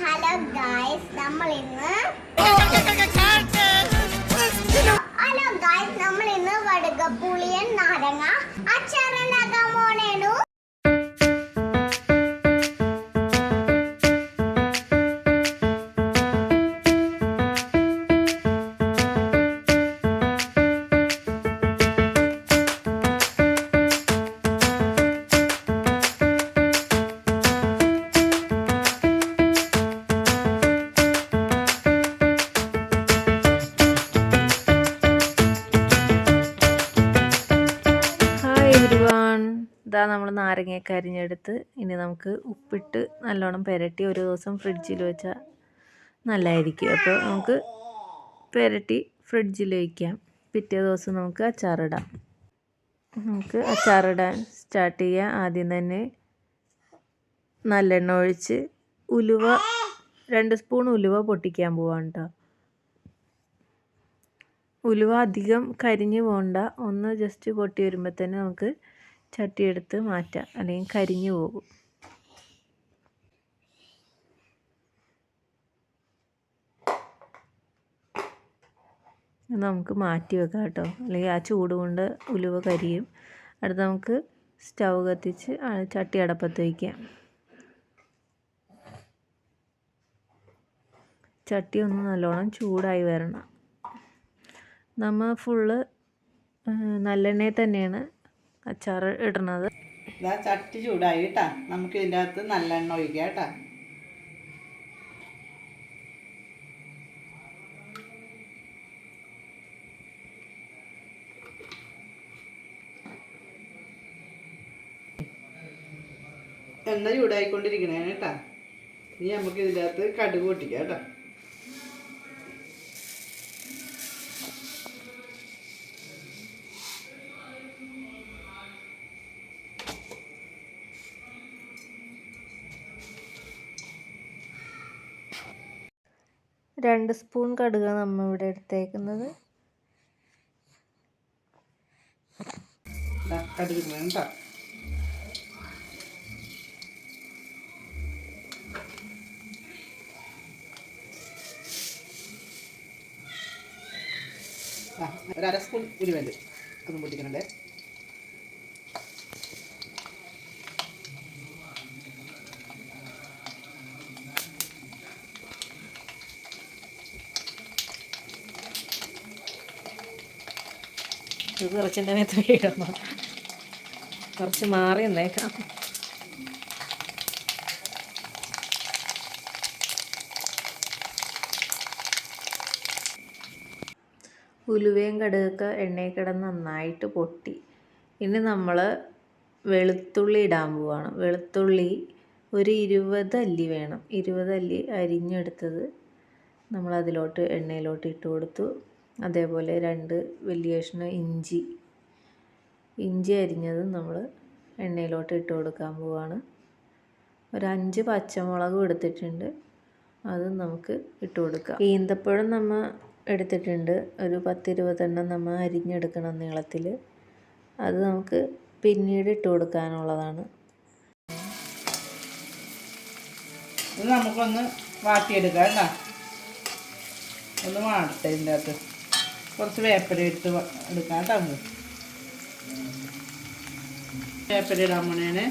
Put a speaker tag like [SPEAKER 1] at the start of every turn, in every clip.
[SPEAKER 1] Hello guys നമ്മൾ ഇന്ന് hello guys നമ്മൾ ഇന്ന് വടുകപ്പുളിയൻ നാരങ്ങ അച്ചാറുണ്ടാക്കാൻ പോണേനു
[SPEAKER 2] നാരങ്ങയൊക്കെ അരിഞ്ഞെടുത്ത് ഇനി നമുക്ക് ഉപ്പിട്ട് നല്ലോണം പുരട്ടി ഒരു ദിവസം ഫ്രിഡ്ജിൽ വെച്ചാൽ നല്ലതായിരിക്കും അപ്പോൾ നമുക്ക് പുരട്ടി ഫ്രിഡ്ജിൽ വയ്ക്കാം പിറ്റേ ദിവസം നമുക്ക് അച്ചാറിടാം. നമുക്ക് അച്ചാറിടാൻ സ്റ്റാർട്ട് ചെയ്യാം. ആദ്യം തന്നെ നല്ലെണ്ണ ഒഴിച്ച് ഉലുവ രണ്ട് സ്പൂൺ ഉലുവ പൊട്ടിക്കാൻ പോവാണ് കേട്ടോ ഉലുവ അധികം കരിഞ്ഞു പോകണ്ട ഒന്ന് ജസ്റ്റ് പൊട്ടി വരുമ്പോൾ തന്നെ നമുക്ക് ചട്ടിയെടുത്ത് മാറ്റാം. അല്ലെങ്കിൽ കരിഞ്ഞു പോകും. നമുക്ക് മാറ്റി വെക്കാം കേട്ടോ. അല്ലെങ്കിൽ ആ ചൂട് കൊണ്ട് ഉലുവ കരിയും. അടുത്ത് നമുക്ക് സ്റ്റൗ കത്തിച്ച് ചട്ടി അടപ്പത്ത് വയ്ക്കാം. ചട്ടി ഒന്ന് നല്ലോണം ചൂടായി വരണം. നമ്മൾ ഫുള്ള് നല്ലെണ്ണയിൽ തന്നെയാണ് അച്ചാർ ഇടുന്നത്.
[SPEAKER 3] ചട്ടി ചൂടായി കേട്ടാ. നമുക്ക് ഇതിന്റെ അകത്ത് നല്ലെണ്ണ ഒഴിക്കാം കേട്ടാ. എണ്ണ ചൂടായിക്കൊണ്ടിരിക്കണേ കേട്ടാ. ഇനി നമുക്ക് ഇതിന്റെ അകത്ത് കടുക് പൊട്ടിക്കാം കേട്ടോ.
[SPEAKER 2] രണ്ട് സ്പൂൺ കടുക് നമ്മൾ ഇവിടെ എടുത്തേക്കുന്നത്.
[SPEAKER 3] ഒരു അര സ്പൂൺ ഉരുവൽ അതും പൊട്ടിക്കണല്ലേ
[SPEAKER 2] ഇത് കുറച്ചിന്റെ മേത്ത് വീഴണം കുറച്ച് മാറി നിന്നേക്കാം. ഉലുവയും കടുകൊക്കെ എണ്ണയിൽ കിടന്ന് നന്നായിട്ട് പൊട്ടി. ഇനി നമ്മൾ വെളുത്തുള്ളി ഇടാൻ പോവാണ്. വെളുത്തുള്ളി ഒരു ഇരുപത് അല്ലി വേണം. ഇരുപത് അല്ലി അരിഞ്ഞെടുത്തത് നമ്മളതിലോട്ട് എണ്ണയിലോട്ട് ഇട്ട് കൊടുത്തു. അതേപോലെ രണ്ട് വലിയ കഷ്ണം ഇഞ്ചി. ഇഞ്ചി അരിഞ്ഞത് നമ്മൾ എണ്ണയിലോട്ട് ഇട്ട് കൊടുക്കാൻ പോവാണ്. ഒരു അഞ്ച് പച്ചമുളകും എടുത്തിട്ടുണ്ട്. അത് നമുക്ക് ഇട്ട് കൊടുക്കാം. ഈന്തപ്പഴം നമ്മൾ എടുത്തിട്ടുണ്ട്. ഒരു പത്തിരുപതെണ്ണം നമ്മൾ അരിഞ്ഞെടുക്കണം നീളത്തിൽ അത് നമുക്ക് പിന്നീട് ഇട്ട് കൊടുക്കാനുള്ളതാണ്.
[SPEAKER 3] നമുക്കൊന്ന് വാട്ടിയെടുക്കാം കേട്ടോ. ഒന്ന് വാടട്ടെ അകത്ത് കുറച്ച് വേപ്പര ഇട്ട് എടുക്കാം കേട്ടോ നമുക്ക് വേപ്പര ഇടാൻ പോണേനെ.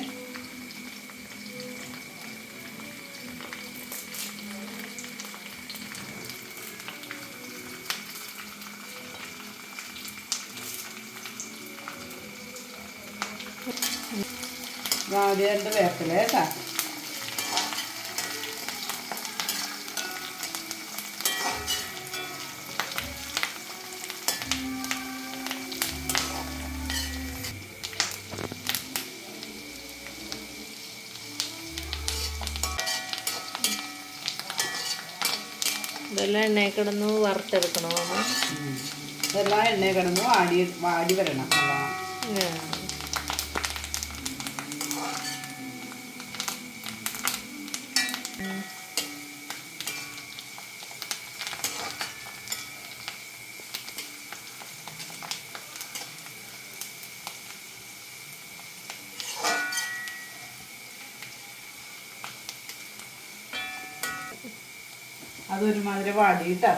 [SPEAKER 3] ആദ്യം വേപ്പില കേട്ടോ.
[SPEAKER 2] ഇതെല്ലാം എണ്ണയിൽ കിടന്ന് വറുത്തെടുക്കണോ എല്ലാ
[SPEAKER 3] ഇതെല്ലാം എണ്ണ കിടന്ന് വാടി വാടി വരണം. അതൊരുമാതിരി വാടിയിട്ടാ.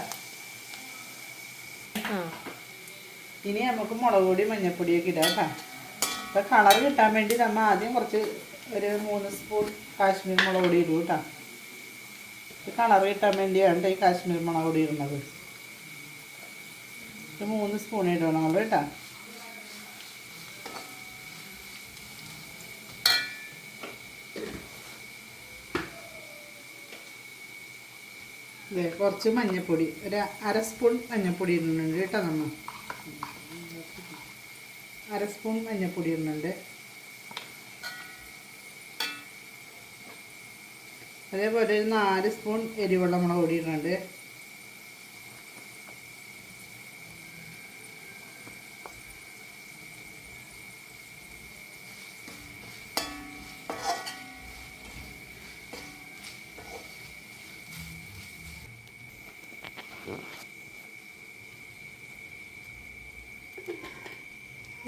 [SPEAKER 3] ഇനി നമുക്ക് മുളക് പൊടി മഞ്ഞൾപ്പൊടിയൊക്കെ ഇടാം കേട്ടോ. അപ്പം കളർ കിട്ടാൻ വേണ്ടി നമ്മൾ ആദ്യം കുറച്ച് ഒരു മൂന്ന് സ്പൂൺ കാശ്മീർ മുളക് പൊടി ഇടും കേട്ടോ. കളർ കിട്ടാൻ വേണ്ടിയാണ് ഈ കാശ്മീർ മുളക് പൊടി ഇടുന്നത്. ഒരു മൂന്ന് സ്പൂൺ ഇടണം നമ്മൾ കേട്ടോ. കുറച്ച് മഞ്ഞൾപ്പൊടി ഒരു അര സ്പൂൺ മഞ്ഞൾപ്പൊടി ഇടുന്നുണ്ട് കേട്ടോ നമ്മൾ. അര സ്പൂൺ മഞ്ഞൾപ്പൊടി ഇടുന്നുണ്ട്. അതേപോലെ ഒരു നാല് സ്പൂൺ എരിവെള്ളം പൊടി ഇടുന്നുണ്ട്.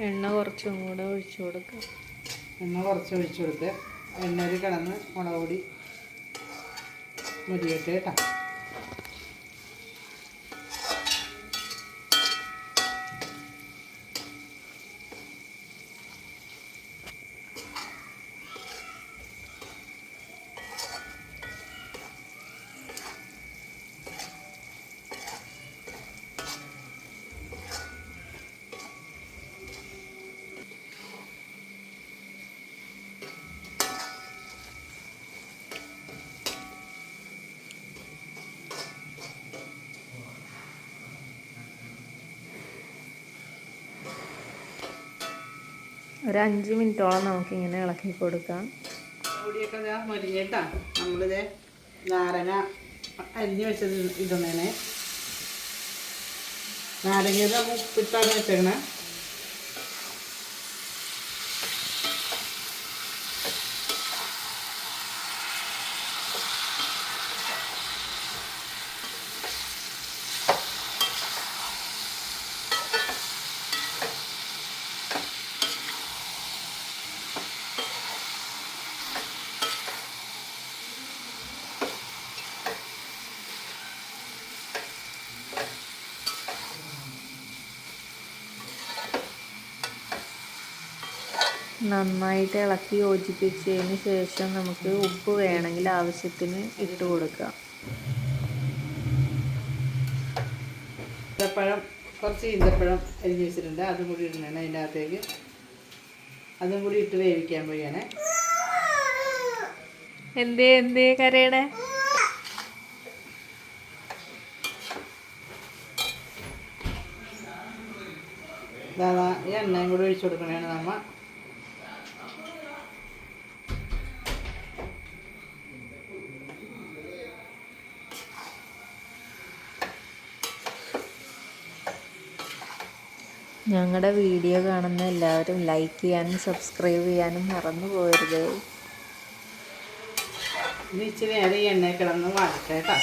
[SPEAKER 2] എണ്ണ കുറച്ചും കൂടെ ഒഴിച്ചു കൊടുക്കുക
[SPEAKER 3] എണ്ണ കുറച്ച് ഒഴിച്ചു കൊടുത്ത് എണ്ണയിൽ കിടന്ന് മുളക് പൊടി മുരിയട്ടെ കേട്ടോ.
[SPEAKER 2] ഒരു അഞ്ച് മിനിറ്റോളം നമുക്കിങ്ങനെ ഇളക്കി കൊടുക്കാം.
[SPEAKER 3] മുരിഞ്ഞിട്ടാ. നമ്മളിത് നാരങ്ങ അരിഞ്ഞ് വെച്ചത് ഇടുന്നേനെ. നാരങ്ങ ഉപ്പിട്ടാണ് വെച്ചേക്കണേ.
[SPEAKER 2] നന്നായിട്ട് ഇളക്കി യോജിപ്പിച്ചതിന് ശേഷം നമുക്ക് ഉപ്പ് വേണമെങ്കിൽ ആവശ്യത്തിന് ഇട്ട് കൊടുക്കാം.
[SPEAKER 3] ഈന്തപ്പഴം കുറച്ച് ഈന്തപ്പഴം അരിഞ്ഞ് വെച്ചിട്ടുണ്ട്. അതും കൂടി ഇടണേ അതിന്റെ അകത്തേക്ക്. അതും കൂടി ഇട്ട് വേവിക്കാൻ പോയാണ്
[SPEAKER 2] എന്തേ എന്തേ കരയണേ
[SPEAKER 3] ഈ എണ്ണയും കൂടി ഒഴിച്ചു കൊടുക്കണേ നമ്മ.
[SPEAKER 2] ഞങ്ങളുടെ വീഡിയോ കാണുന്ന എല്ലാവരും ലൈക്ക് ചെയ്യാനും സബ്സ്ക്രൈബ് ചെയ്യാനും മറന്നു പോകരുത്.
[SPEAKER 3] കേട്ടോ.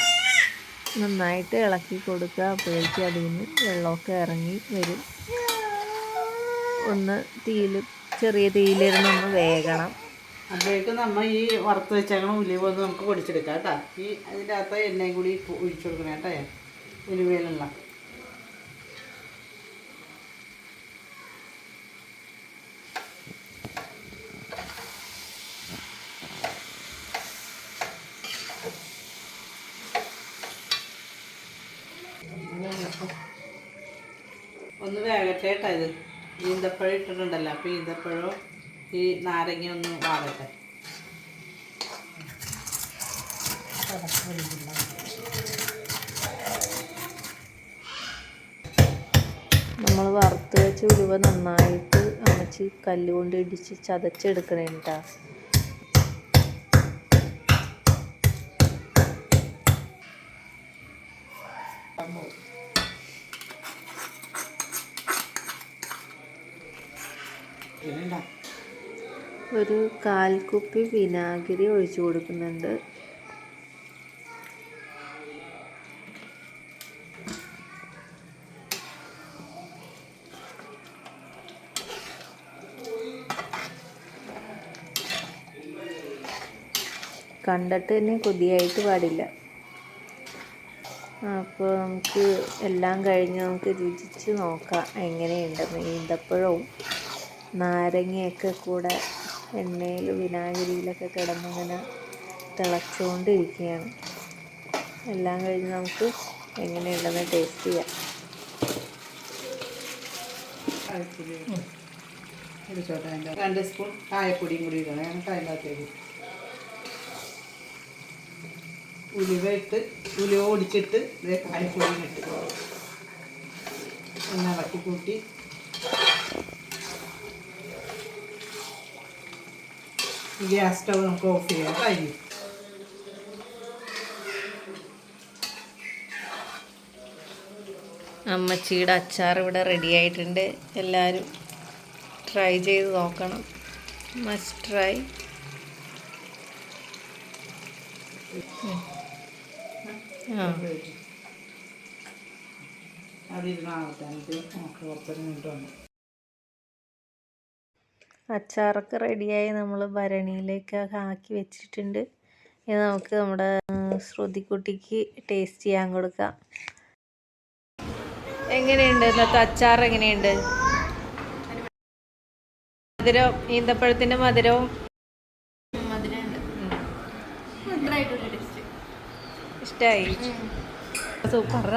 [SPEAKER 2] നന്നായിട്ട് ഇളക്കി കൊടുക്കുക. അപ്പോഴേക്കും അതിൽ നിന്ന് വെള്ളമൊക്കെ ഇറങ്ങി വരും. ഒന്ന് തീയിൽ ചെറിയ തീയിലിരുന്ന് ഒന്ന് വേഗണം
[SPEAKER 3] അപ്പോഴേക്കും നമ്മൾ ഈ വറുത്ത് വെച്ചാൽ ഉലുവ നമുക്ക് പൊടിച്ചെടുക്കാം കേട്ടോ. ഈ അതിന്റെ അകത്ത് എണ്ണയും കൂടി ഒഴിച്ചു കൊടുക്കണം കേട്ടോ. ഉലുവയിലുള്ള ഒന്ന് വേകട്ടെ കേട്ടോ ഇത്. ഈന്തപ്പഴം ഇട്ടിട്ടുണ്ടല്ലോ അപ്പോൾ ഈന്തപ്പഴവും ഈ നാരങ്ങ ഒന്ന് വാടട്ടെ
[SPEAKER 2] നമ്മൾ വറുത്ത് വെച്ച് ഉരുവ നന്നായിട്ട് അമ്മച്ചി കല്ലുകൊണ്ട് ഇടിച്ച് ചതച്ചെടുക്കണേ ഒരു കാൽ കുപ്പി വിനാഗിരി ഒഴിച്ചു കൊടുക്കുന്നുണ്ട്. കണ്ടിട്ട് തന്നെ കൊതിയായിട്ട് പാടില്ല. അപ്പോൾ നമുക്ക് എല്ലാം കഴിഞ്ഞ് നമുക്ക് രുചിച്ച് നോക്കാം എങ്ങനെയുണ്ട് ഈന്തപ്പഴവും നാരങ്ങയൊക്കെ കൂടെ. എണ്ണയിൽ വിനാഗിരിയിലൊക്കെ കിടന്നിങ്ങനെ തിളച്ചുകൊണ്ടിരിക്കുകയാണ്. എല്ലാം കഴിഞ്ഞ് നമുക്ക് എങ്ങനെയുണ്ടെന്ന് ടേസ്റ്റ് ചെയ്യാം.
[SPEAKER 3] രണ്ട് സ്പൂൺ കായപ്പൊടിയും കൂടി ഇടണം. ഞങ്ങൾക്ക് അതിനകത്തേക്ക് ഉലുവ ഇട്ട് ഉലുവ ഓടിച്ചിട്ട് കായപ്പൊടിയും ഇട്ട്. ഒന്ന് ഇളക്കി കൂട്ടി ഗ്യാസ് സ്റ്റവ് നമുക്ക് ഓഫ് ചെയ്യാം you.
[SPEAKER 2] അമ്മച്ചിയുടെ അച്ചാർ ഇവിടെ റെഡി ആയിട്ടുണ്ട്. എല്ലാവരും ട്രൈ ചെയ്ത് നോക്കണം. മസ്റ്റ് ട്രൈ ആ. അച്ചാറൊക്കെ റെഡിയായി നമ്മൾ ഭരണിയിലേക്കൊക്കെ ആക്കി വെച്ചിട്ടുണ്ട്. ഇനി നമുക്ക് നമ്മുടെ ശ്രുതിക്കുട്ടിക്ക് ടേസ്റ്റ് ചെയ്യാൻ കൊടുക്കാം. എങ്ങനെയുണ്ട്? ഇന്നത്തെ അച്ചാർ എങ്ങനെയുണ്ട്? മധുരം ഈന്തപ്പഴത്തിന്റെ മധുരവും? ഇഷ്ടമായി സൂപ്പർ.